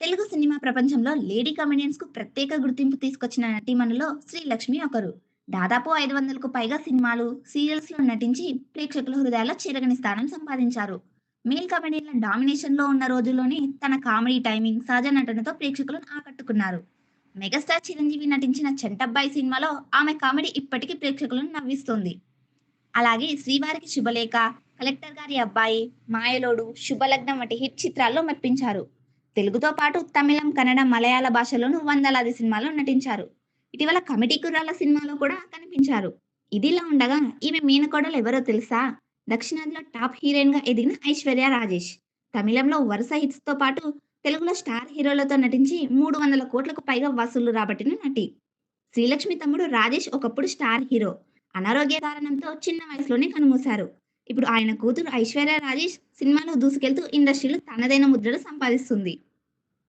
Telugu cinema ప్రపంచంలో lady కమెడియన్స్కు ప్రత్యేక గుర్తింపు తీసుకొచ్చిన నటీమణులో శ్రీలక్ష్మి ఒకరు. దాదాపు ఐదు వందలకు పైగా సినిమాలు సీరియల్స్లో నటించి ప్రేక్షకుల హృదయాల్లో చిరగని స్థానం సంపాదించారు. మేల్ కమెడీల డామినేషన్లో ఉన్న రోజుల్లోనే తన కామెడీ టైమింగ్ సహజ నటనతో ప్రేక్షకులను ఆకట్టుకున్నారు. మెగాస్టార్ చిరంజీవి నటించిన చెంటబ్బాయి సినిమాలో ఆమె కామెడీ ఇప్పటికీ ప్రేక్షకులను నవ్విస్తోంది. అలాగే శ్రీవారికి శుభలేఖ కలెక్టర్ గారి అబ్బాయి మాయలోడు శుభలగ్నం వంటి హిట్ చిత్రాల్లో మెప్పించారు తెలుగుతో పాటు తమిళం కన్నడ మలయాళ భాషలోనూ వందలాది సినిమాల్లో నటించారు. ఇటీవల కమిటీ కుర్రాల సినిమాలో కూడా కనిపించారు. ఇదిలా ఉండగా ఈమె మీనకోడలు ఎవరో తెలుసా? దక్షిణాదిలో టాప్ హీరోయిన్గా ఎదిగిన ఐశ్వర్య రాజేష్. తమిళంలో వరుస హిట్స్తో పాటు తెలుగులో స్టార్ హీరోలతో నటించి మూడు వందల కోట్లకు పైగా వసూళ్ళు రాబట్టిన నటి. శ్రీలక్ష్మి తమ్ముడు రాజేష్ ఒకప్పుడు స్టార్ హీరో. అనారోగ్య కారణంతో చిన్న వయసులోనే కనుమూశారు. ఇప్పుడు ఆయన కూతురు ఐశ్వర్య రాజేష్ సినిమాలో దూసుకెళ్తూ ఇండస్ట్రీలో తనదైన ముద్రలు సంపాదిస్తుంది.